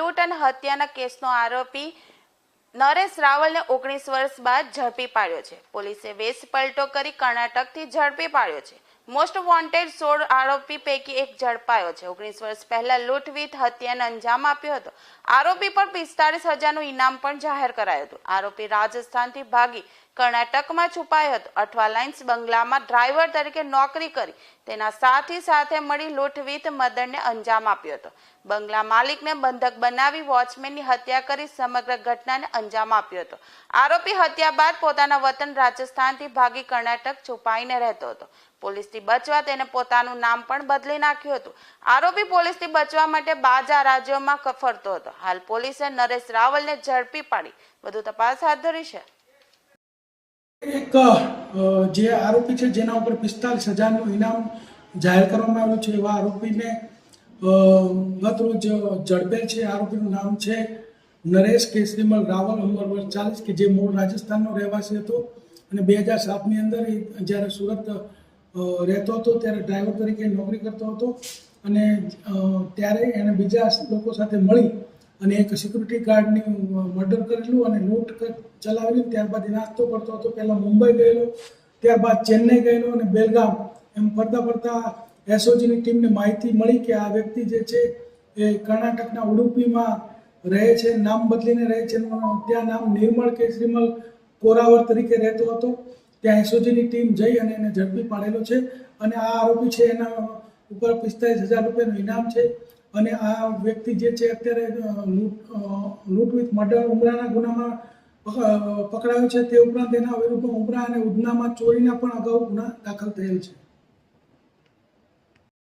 અને હત્યાના કેસનો આરોપી નરેશ રાવલને ઓગણીસ વર્ષ બાદ ઝડપી પાડ્યો છે. પોલીસે વેશ પલટો કરી કર્ણાટકથી ઝડપી પાડ્યો છે. મોસ્ટ વોન્ટેડ સોળ આરોપી પૈકી એક ઝડપાયો છે. ઓગણીસ વર્ષ પહેલા લૂંટવીટ હત્યાને અંજામ આપ્યો હતો. આરોપી પર પિસ્તાળીસ હજારનું ઇનામ પણ જાહેર કરાયું હતું. આરોપી રાજસ્થાનથી ભાગી કર્ણાટકમાં છુપાયો હતો. અઠવા લાઇન્સ બંગલામાં ડ્રાઈવર તરીકે નોકરી કરી તેના સાથી સાથે મળી લૂંટવીટ મર્ડરને અંજામ આપ્યો હતો. બંગલા માલિકને બંધક બનાવી વોચમેનની હત્યા કરી સમગ્ર ઘટનાને અંજામ આપ્યો હતો. આરોપી હત્યા બાદ પોતાના વતન રાજસ્થાનથી ભાગી કર્ણાટક છુપાઈને રહેતો હતો. પોલીસથી બચવા તેને પોતાનું નામ પણ બદલી નાખ્યું હતું. આરોપી પોલીસથી બચવા માટે બાજા રાજ્યોમાં કફરતો ફરતો હતો. હાલ પોલીસે નરેશ રાવલને ઝડપી પાડી. વધુ તપાસ હાથ ધરી છે. એક જે આરોપી છે જેના ઉપર પિસ્તાલીસ હજારનું ઇનામ જાહેર કરવામાં આવ્યું છે એવા આરોપીને ગત રોજ ઝડપેલ છે આરોપીનું નામ છે નરેશ કેસરીમલ રાવલ ઉંમર વર્ષ કે જે મૂળ રાજસ્થાનનો રહેવાસી હતો. અને બે હજાર સાતની અંદર જ્યારે સુરત રહેતો હતો ત્યારે ડ્રાઈવર તરીકે નોકરી કરતો હતો અને ત્યારે એણે બીજા લોકો સાથે મળી અને એક સિક્યુરિટી ગાર્ડની મર્ડર કરેલું અને લૂંટ ક- ચલાવેલી. ત્યારબાદ એ નાસ્તો કરતો હતો. પહેલાં મુંબઈ ગયેલો ત્યારબાદ ચેન્નઈ ગયેલો અને બેલગામ. એમ ફરતા ફરતા એસઓજીની ટીમને માહિતી મળી કે આ વ્યક્તિ જે છે એ કર્ણાટકના ઉડુપીમાં રહે છે, નામ બદલીને રહે છે. ત્યાં નામ નિર્મળ શ્રીમલ કોરાવર તરીકે રહેતો હતો. ત્યાં એસઓજીની ટીમ જઈ અને એને ઝડપી પાડેલો છે. અને આ આરોપી છે, એના ઉપર પિસ્તાલીસ હજાર રૂપિયાનું ઇનામ છે. અને આ વ્યક્તિ જે છે, અત્યારે લૂંટ લૂંટ વિથ મર્ડર ઉમરાના ગુનામાં પકડાયો છે. તે ઉપરાંત એના વિરુદ્ધમાં ઉમરા અને ઉધનામાં ચોરીના પણ અગાઉ ગુના દાખલ થયેલ છે.